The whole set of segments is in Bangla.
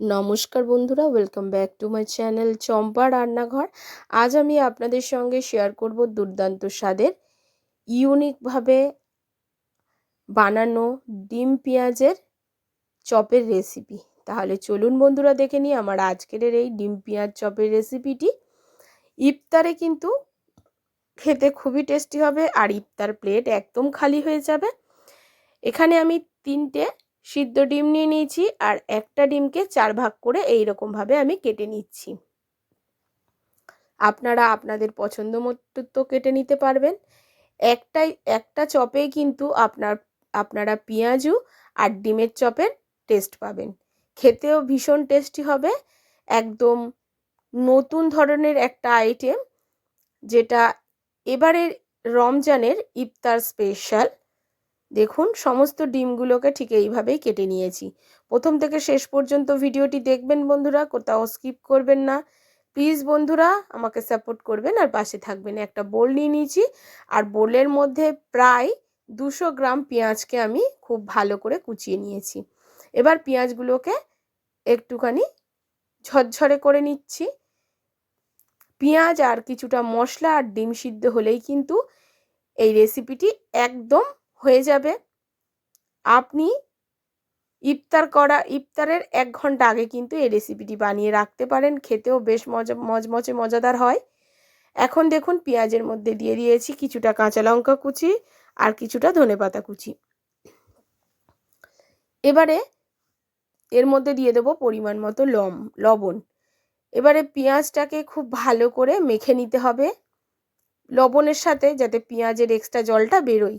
নমস্কার বন্ধুরা welcome back to my channel Champa রান্নাঘর। আজ আমি আপনাদের সঙ্গে শেয়ার করব দুর্দান্ত স্বাদের ইউনিকভাবে বানানো ডিম পেঁয়াজের চপের রেসিপি তাহলে চলুন বন্ধুরা, দেখে নিই আমার আজকের এই ডিম পেঁয়াজ চপের রেসিপিটি ইফতারে কিন্তু খেতে খুবই টেস্টি হবে, আর ইফতার প্লেট একদম খালি হয়ে যাবে। এখানে আমি তিনটে সিদ্ধ ডিম নিয়ে নিয়েছি আর একটা ডিমকে চার ভাগ করে এই রকমভাবে আমি কেটে নিচ্ছি। আপনারা আপনাদের পছন্দ মতো তো কেটে নিতে পারবেন। একটাই, একটা চপে কিন্তু আপনার, আপনারা পেঁয়াজু আর ডিমের চপের টেস্ট পাবেন। খেতেও ভীষণ টেস্টি হবে। একদম নতুন ধরনের একটা আইটেম যেটা এবারের রমজানের ইফতার স্পেশাল। দেখুন, সমস্ত ডিমগুলোকে ঠিক এইভাবেই কেটে নিয়েছি। প্রথম থেকে শেষ পর্যন্ত ভিডিওটি দেখবেন বন্ধুরা, কোথাও স্কিপ করবেন না। প্লিজ বন্ধুরা, আমাকে সাপোর্ট করবেন আর পাশে থাকবেন। একটা বোল নিয়ে নিয়েছি আর বোলের মধ্যে প্রায় দুশো গ্রাম পেঁয়াজকে আমি খুব ভালো করে কুচিয়ে নিয়েছি। এবার পেঁয়াজগুলোকে একটুখানি ঝরঝরে করে নিচ্ছি। পেঁয়াজ আর কিছুটা মশলা আর ডিম সিদ্ধ হলেই কিন্তু এই রেসিপিটি একদম হয়ে যাবে। আপনি ইফতার করা, ইফতারের এক ঘণ্টা আগে কিন্তু এই রেসিপিটি বানিয়ে রাখতে পারেন। খেতেও বেশ মজা মজমচে মজাদার হয়। এখন দেখুন পেঁয়াজের মধ্যে দিয়ে দিয়েছি কিছুটা কাঁচা লঙ্কা কুচি আর কিছুটা ধনে পাতা কুচি। এবারে এর মধ্যে দিয়ে দেবো পরিমাণ মতো লম, লবণ। এবারে পেঁয়াজটাকে খুব ভালো করে মেখে নিতে হবে। লবণের সাথে যাতে পেঁয়াজের এক্সট্রা জলটা বেরোয়।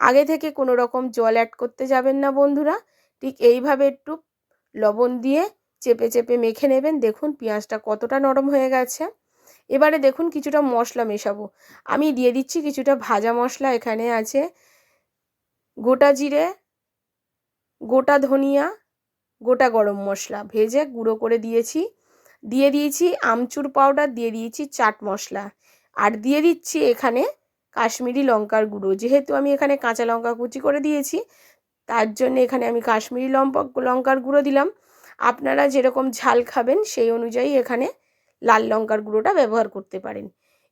আগে থেকে কোনো রকম জল অ্যাড করতে যাবেন না বন্ধুরা। ঠিক এইভাবে একটু লবণ দিয়ে চেপে চেপে মেখে নেবেন। দেখুন পেঁয়াজটা কতটা নরম হয়ে গেছে। এবারে দেখুন কিছুটা মশলা মেশাবো। আমি দিয়ে দিচ্ছি কিছুটা ভাজা মশলা, এখানে আছে গোটা জিরে, গোটা ধনিয়া, গোটা গরম মশলা। ভেজে গুঁড়ো করে দিয়েছি। দিয়ে দিয়েছি আমচুর পাউডার দিয়ে দিয়েছি চাট মশলা। আর দিয়ে দিচ্ছি এখানে কাশ্মীরি লঙ্কার গুঁড়ো। যেহেতু আমি এখানে কাঁচা লঙ্কা কুচি করে দিয়েছি, তার জন্য এখানে আমি কাশ্মীরি লম্পা, লঙ্কার গুঁড়ো দিলাম। আপনারা যেরকম ঝাল খাবেন, সেই অনুযায়ী এখানে লাল লঙ্কার গুঁড়োটা ব্যবহার করতে পারেন।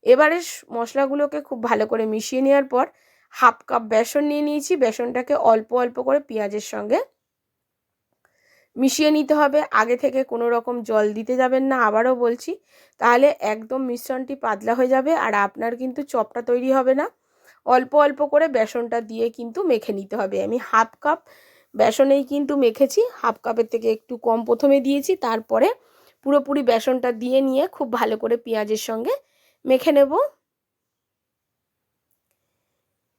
এবারে মশলাগুলোকে খুব ভালো করে মিশিয়ে নেওয়ার পর হাফ কাপ বেসন নিয়ে নিয়েছি। বেসনটাকে অল্প অল্প করে পেঁয়াজের সঙ্গে মিশিয়ে নিতে হবে। আগে থেকে কোনো রকম জল দিতে যাবেন না। আবারও বলছি, তাহলে একদম মিশ্রণটি পাতলা হয়ে যাবে আর আপনার কিন্তু চপটা তৈরি হবে না। অল্প অল্প করে বেসনটা দিয়ে কিন্তু মেখে নিতে হবে। আমি হাফ কাপ বেসনেই কিন্তু মেখেছি। হাফ কাপের থেকে একটু কম প্রথমে দিয়েছি। তারপরে পুরোপুরি বেসনটা দিয়ে নিয়ে খুব ভালো করে পেঁয়াজের সঙ্গে মেখে নেব।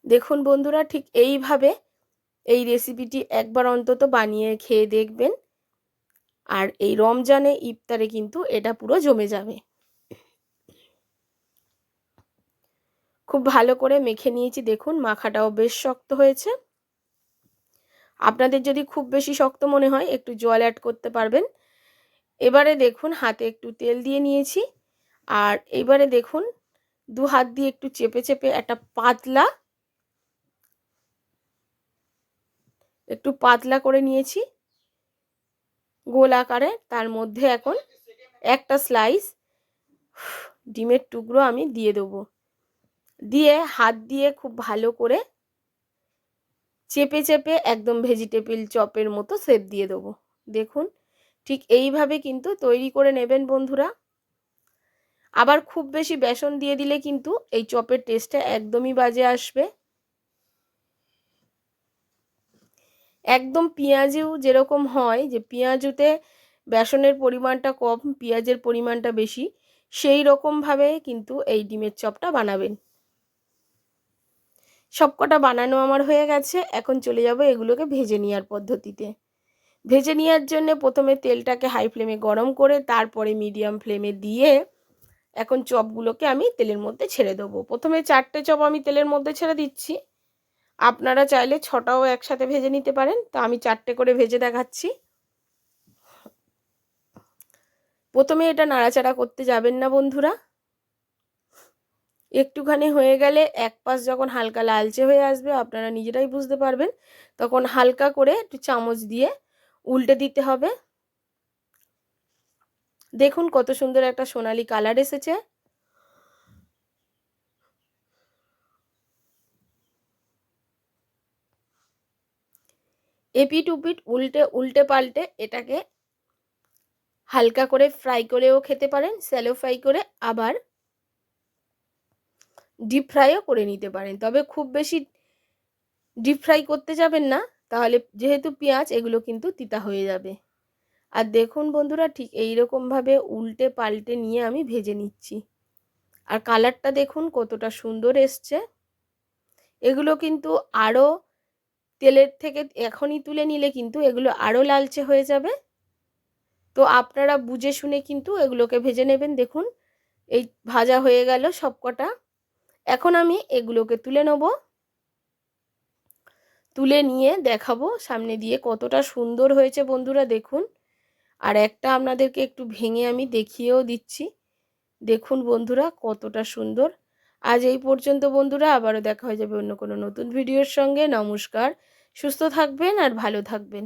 দেখুন বন্ধুরা, ঠিক এইভাবে এই রেসিপিটি একবার অন্তত বানিয়ে খেয়ে দেখবেন। আর এই রমজানে ইফতারে কিন্তু এটা পুরো জমে যাবে। খুব ভালো করে মেখে নিয়েছি, দেখুন মাখাটাও বেশ শক্ত হয়েছে। আপনাদের যদি খুব বেশি শক্ত মনে হয়, একটু জল অ্যাড করতে পারবেন। এবারে দেখুন হাতে একটু তেল দিয়ে নিয়েছি, আর এবারে দেখুন দু হাত দিয়ে একটু চেপে চেপে একটা পাতলা একটু পাতলা করে নিয়েছি। গোল আকারে, তার মধ্যে এখন একটা স্লাইস ডিমের টুকরো আমি দিয়ে দেবো। দিয়ে হাত দিয়ে খুব ভালো করে চেপে চেপে একদম ভেজিটেবিল চপের মতো সেপ দিয়ে দেবো। দেখুন, ঠিক এইভাবে কিন্তু তৈরি করে নেবেন বন্ধুরা। আবার খুব বেশি বেসন দিয়ে দিলে কিন্তু এই চপের টেস্টটা একদমই বাজে আসবে। একদম পেঁয়াজেও যেরকম হয় যে পেঁয়াজুতে বেসনের পরিমাণটা কম, পেঁয়াজের পরিমাণটা বেশি, সেই রকমভাবে কিন্তু এই ডিমের চপটা বানাবেন। সবকটা বানানো আমার হয়ে গেছে, এখন চলে যাব এগুলোকে ভেজে নেওয়ার পদ্ধতিতে। ভেজে নেওয়ার জন্য প্রথমে তেলটাকে হাই ফ্লেমে গরম করে, তারপরে মিডিয়াম ফ্লেমে দিয়ে এখন চপগুলোকে আমি তেলের মধ্যে ছেড়ে দেবো। প্রথমে চারটে চপ আমি তেলের মধ্যে ছেড়ে দিচ্ছি। আপনারা চাইলে ছটাও একসাথে ভেজে নিতে পারেন। তো আমি চারটে করে ভেজে দেখাচ্ছি। প্রথমে এটা নাড়াচাড়া করতে যাবেন না বন্ধুরা। একটুখানি হয়ে গেলে এক পাশ যখন হালকা লালচে হয়ে আসবে, আপনারা নিজেরাই বুঝতে পারবেন। তখন হালকা করে একটু চামচ দিয়ে উল্টে দিতে হবে। দেখুন কত সুন্দর একটা সোনালি কালার এসেছে। এপিট উপিট উল্টে উল্টে পাল্টে এটাকে হালকা করে ফ্রাই করেও খেতে পারেন স্যালো ফ্রাই করে আবার ডিপ ফ্রাইও করে নিতে পারেন। তবে খুব বেশি ডিপ ফ্রাই করতে যাবেন না, তাহলে যেহেতু পেঁয়াজ, এগুলো কিন্তু তিতা হয়ে যাবে। আর দেখুন বন্ধুরা, ঠিক এই রকমভাবে উল্টে পাল্টে নিয়ে আমি ভেজে নিচ্ছি। আর কালারটা দেখুন কতটা সুন্দর এসছে। এগুলো কিন্তু আরও তেলের থেকে এখনই তুলে নিলে কিন্তু এগুলো আরও লালচে হয়ে যাবে। তো আপনারা বুঝে শুনে কিন্তু এগুলোকে ভেজে নেবেন। দেখুন, এই ভাজা হয়ে গেল সবকটা। এখন আমি এগুলোকে তুলে নেব। তুলে নিয়ে দেখাবো সামনে দিয়ে কতটা সুন্দর হয়েছে বন্ধুরা, দেখুন। আর একটা আপনাদেরকে একটু ভেঙে আমি দেখিয়েও দিচ্ছি। দেখুন বন্ধুরা, কতটা সুন্দর। আজ এই পর্যন্ত বন্ধুরা, আবারও দেখা হয়ে যাবে অন্য কোনো নতুন ভিডিওর সঙ্গে। নমস্কার। সুস্থ থাকবেন আর ভালো থাকবেন।